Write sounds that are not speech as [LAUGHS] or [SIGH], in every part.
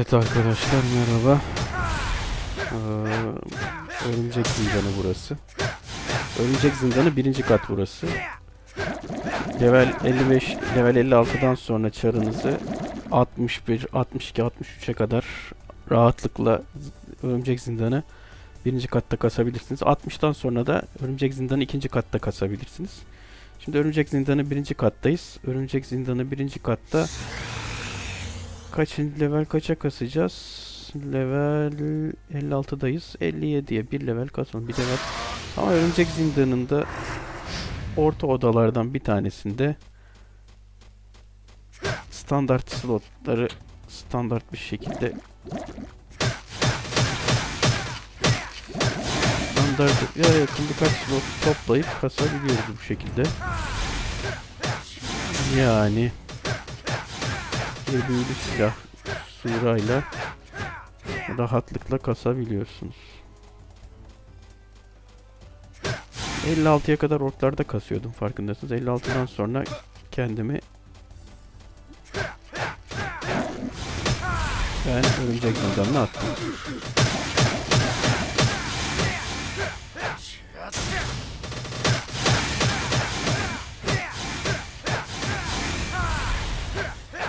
Evet arkadaşlar merhaba. Ee, örümcek zindanı burası. Örümcek zindanı birinci kat burası. Level 55, level 56'dan sonra çarınızı 61, 62, 63'e kadar rahatlıkla örümcek zindanı birinci katta kasabilirsiniz. 60'tan sonra da örümcek zindanı ikinci katta kasabilirsiniz. Şimdi örümcek zindanı birinci kattayız. Örümcek zindanı birinci katta Kaçıncı level kaça kasacağız? Level 56'dayız. 57'ye bir level kasalım. Bir level. Ama örümcek zindanında orta odalardan bir tanesinde standart slotları standart bir şekilde standart ya yakın birkaç slot toplayıp kasabiliyoruz bu şekilde. Yani bir büyülü silah surayla rahatlıkla kasabiliyorsunuz. 56'ya kadar orklarda kasıyordum farkındasınız. 56'dan sonra kendimi ben örümcek zindanına attım.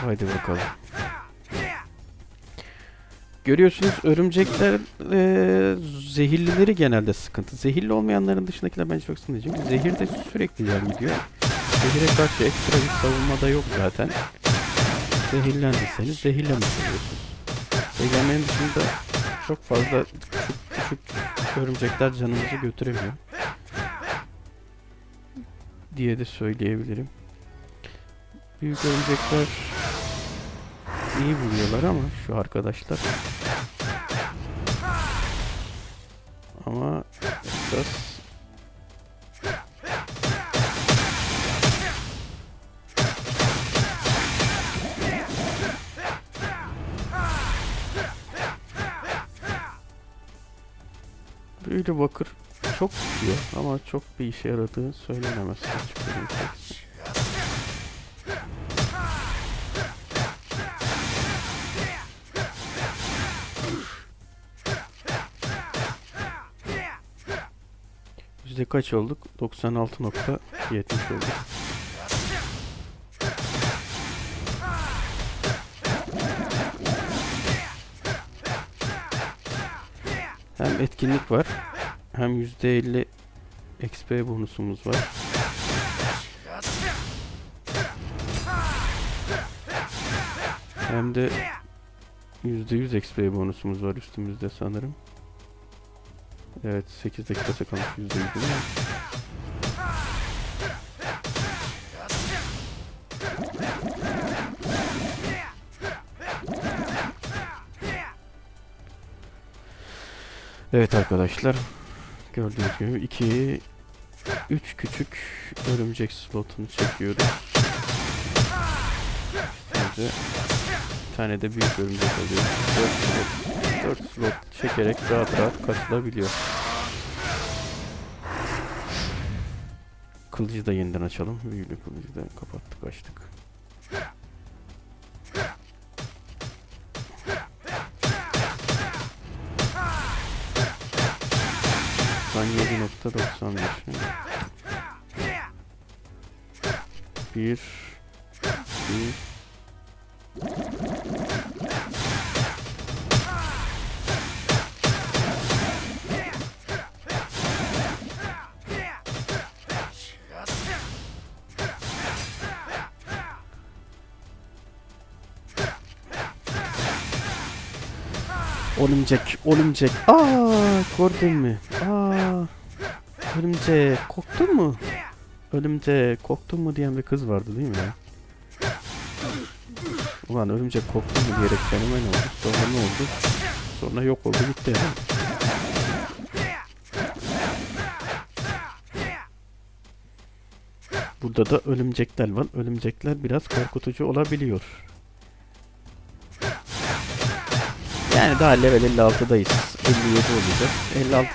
Haydi bakalım. Görüyorsunuz örümcekler eee, zehirlileri genelde sıkıntı. Zehirli olmayanların dışındakiler bence çok sıkıntı. Çünkü zehir de sürekli yer gidiyor. Zehire karşı ekstra bir savunma da yok zaten. Zehirlendiyseniz zehirlemiş oluyorsunuz. Zehirlenmenin dışında çok fazla küçük, küçük örümcekler canınızı götüremiyor. Diye de söyleyebilirim. Büyük örümcekler iyi vuruyorlar ama şu arkadaşlar. Ama esas Büyülü bakır çok tutuyor ama çok bir işe yaradığı söylenemez açık Yüzde kaç olduk? 96.70 olduk. Hem etkinlik var, hem %50 XP bonusumuz var. Hem de %100 XP bonusumuz var üstümüzde sanırım. Evet 8 dakikası kalmış %100 değil mi? Evet arkadaşlar gördüğünüz gibi 2 3 küçük örümcek slotunu çekiyoruz. Üstümüze tane de büyük örümcek alıyoruz. 4 slot, 4 slot çekerek rahat rahat kasılabiliyor. Kılıcı da yeniden açalım. Büyülü kılıcı da kapattık açtık. Ben 7.95 Bir Bir Örümcek, örümcek. Aa, gördün mü? Aa, örümcek, korktun mu? Örümcek, korktun mu diyen bir kız vardı değil mi ya? Ulan örümcek korktun mu diyerek fenomen oldu. Sonra ne oldu? Sonra yok oldu gitti yani. Burada da örümcekler var. Örümcekler biraz korkutucu olabiliyor. Yani daha level 56'dayız. 57 olacak.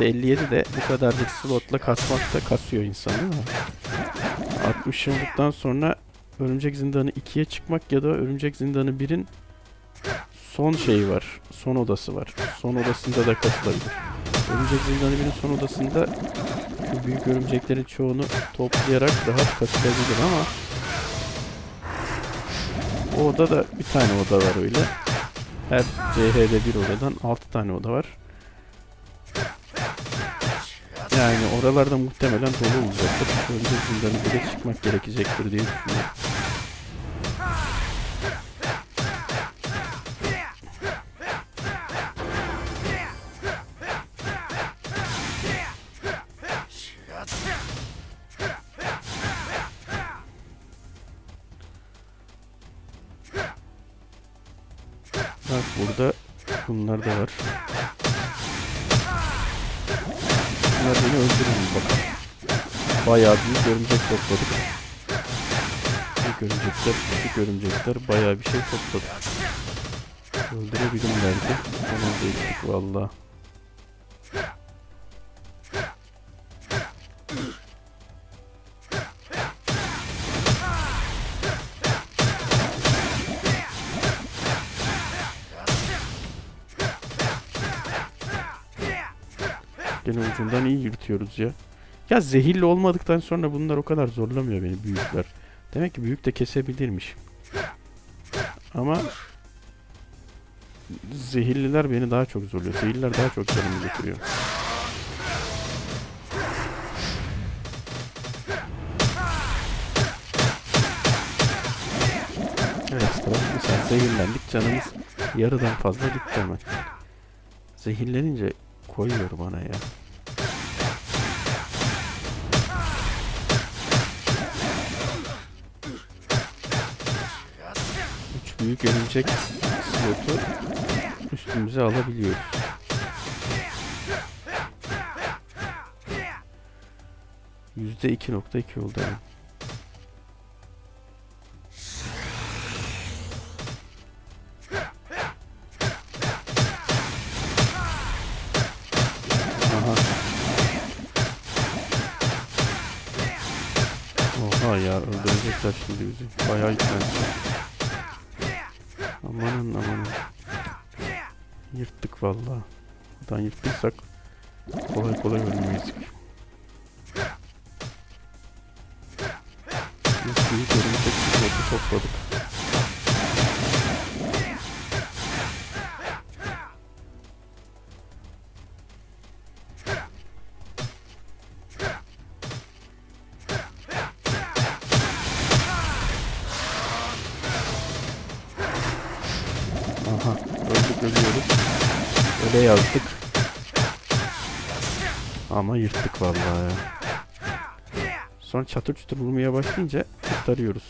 56-57 de bu kadarcık slotla kasmak da kasıyor insanı ama 60 olduktan sonra Örümcek Zindanı 2'ye çıkmak ya da Örümcek Zindanı 1'in son şeyi var. Son odası var. Son odasında da katılabilir. Örümcek zindanı birinin son odasında büyük örümceklerin çoğunu toplayarak rahat katılabilir ama o odada bir tane oda var öyle. Her CH'de bir odadan 6 tane oda var. Yani oralarda muhtemelen dolu olacaktır. Örümcek zindanı bile çıkmak gerekecektir diye düşünüyorum. Bak burada bunlar da var. Bunlar beni öldürür bakalım. Bayağı büyük örümcek topladık. Büyük örümcekler, küçük örümcekler bayağı bir şey topladık. Öldürebilirlerdi. Onu da ettik. Ucundan iyi yırtıyoruz ya. Ya zehirli olmadıktan sonra bunlar o kadar zorlamıyor beni büyükler. Demek ki büyük de kesebilirmiş. Ama zehirliler beni daha çok zorluyor. Zehirliler daha çok canımı götürüyor. Evet tamam. Mesela zehirlendik canımız yarıdan fazla gitti hemen. Zehirlenince koyuyor bana ya. Örümcek slotu üstümüze alabiliyoruz. Yüzde iki nokta iki oldu. Aha. Oha ya öldürecekler şimdi bizi. Bayağı yüklendi. Amanın amanın. Yırttık vallahi. Buradan yırttıysak kolay kolay ölmeyiz. Biz örümcek pilotu topladık. Sonra çatır çutur vurmaya başlayınca kurtarıyoruz.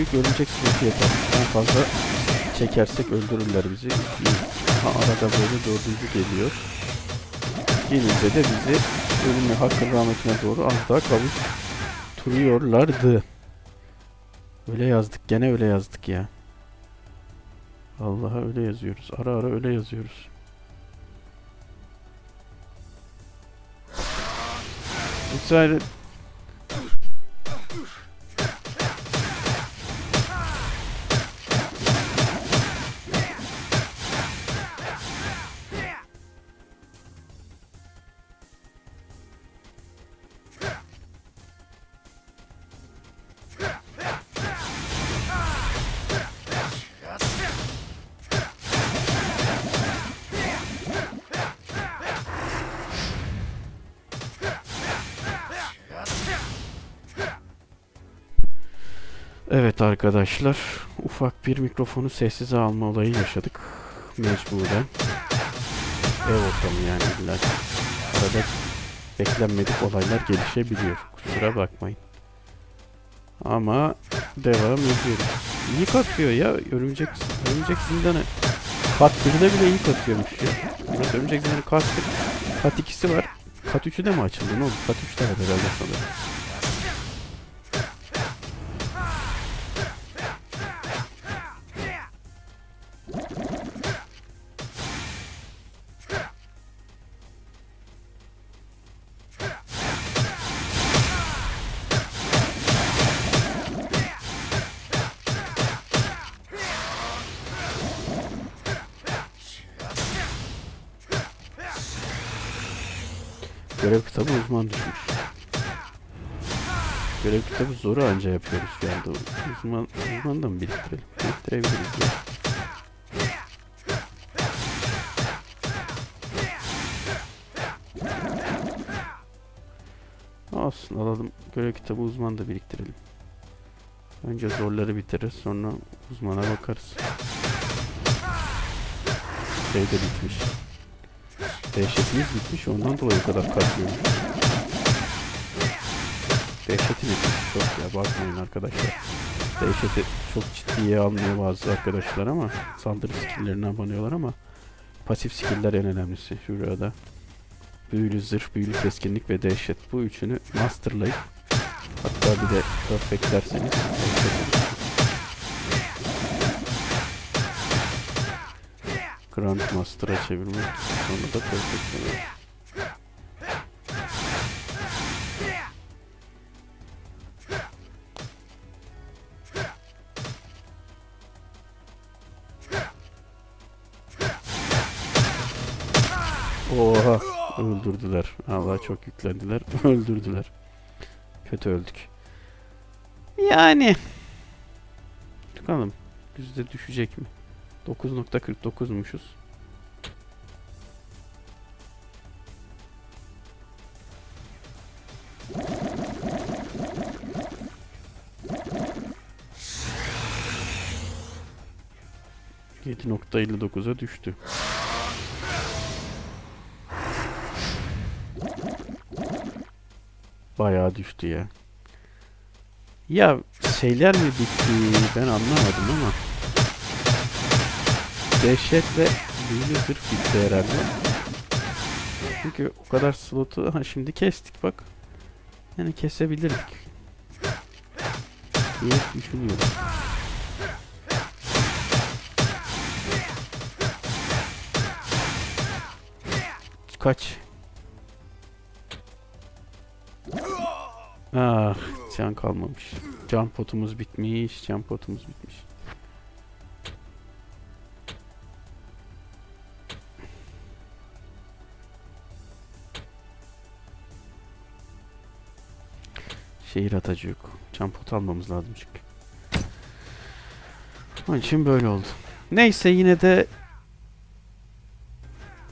Büyük örümcek sürüsü yeter. En fazla çekersek öldürürler bizi. Aha, arada böyle dördüncü geliyor. Gelince de bizi ölümü hakkın rahmetine doğru az daha kavuşturuyorlardı. Öyle yazdık. Gene öyle yazdık ya. Allah'a öyle yazıyoruz. Ara ara öyle yazıyoruz. Vesaire Evet arkadaşlar, ufak bir mikrofonu sessize alma olayı yaşadık. Mecburen. Ev ortamı yani illa. Arada beklenmedik olaylar gelişebiliyor. Kusura bakmayın. Ama devam ediyoruz. İyi kasıyor ya. Örümcek, örümcek zindanı. Kat 1'de bile iyi kasıyormuş ya. Burası örümcek zindanı kat 1. Kat 2'si var. Kat 3'ü de mi açıldı? Ne oldu? Kat 3'te var herhalde sanırım. Görev kitabı uzman düşmüş. Görev kitabı zoru anca yapıyoruz şu anda. Uzman, uzman da mı biriktirelim? Biriktirebiliriz ya. Olsun alalım. Görev kitabı uzman da biriktirelim. Önce zorları bitiririz sonra uzmana bakarız. Şey de bitmiş. Dehşetimiz bitmiş ondan dolayı kadar kasıyormuş. Dehşeti bitmiş çok ya bakmayın arkadaşlar. Dehşeti çok ciddiye almıyor bazı arkadaşlar ama saldırı skilllerine abanıyorlar ama pasif skiller en önemlisi şurada. Büyülü zırh, büyülü keskinlik ve dehşet. Bu üçünü masterlayıp hatta bir de perfect derseniz dehşet olur. Grand Master'a çevirmek sonra da perfectlemek. Oha öldürdüler. Allah çok yüklendiler. [LAUGHS] Öldürdüler. Kötü öldük. Yani bakalım yüzde düşecek mi? 9.49'muşuz. %59'a düştü. Bayağı düştü ya. Ya şeyler mi bitti ben anlamadım ama. Dehşetle büyülü zırh bitti herhalde. Çünkü o kadar slotu ha şimdi kestik bak. Yani kesebilirdik. diye düşünüyorum. Kaç? Ah, can kalmamış. Can potumuz bitmiş, can potumuz bitmiş. Şehir atacı yok. Can pot almamız lazım çünkü. Onun için böyle oldu. Neyse yine de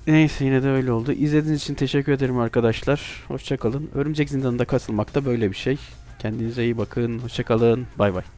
Neyse yine de öyle oldu. İzlediğiniz için teşekkür ederim arkadaşlar. Hoşçakalın. Örümcek zindanında kasılmak da böyle bir şey. Kendinize iyi bakın. Hoşçakalın. Bay bay.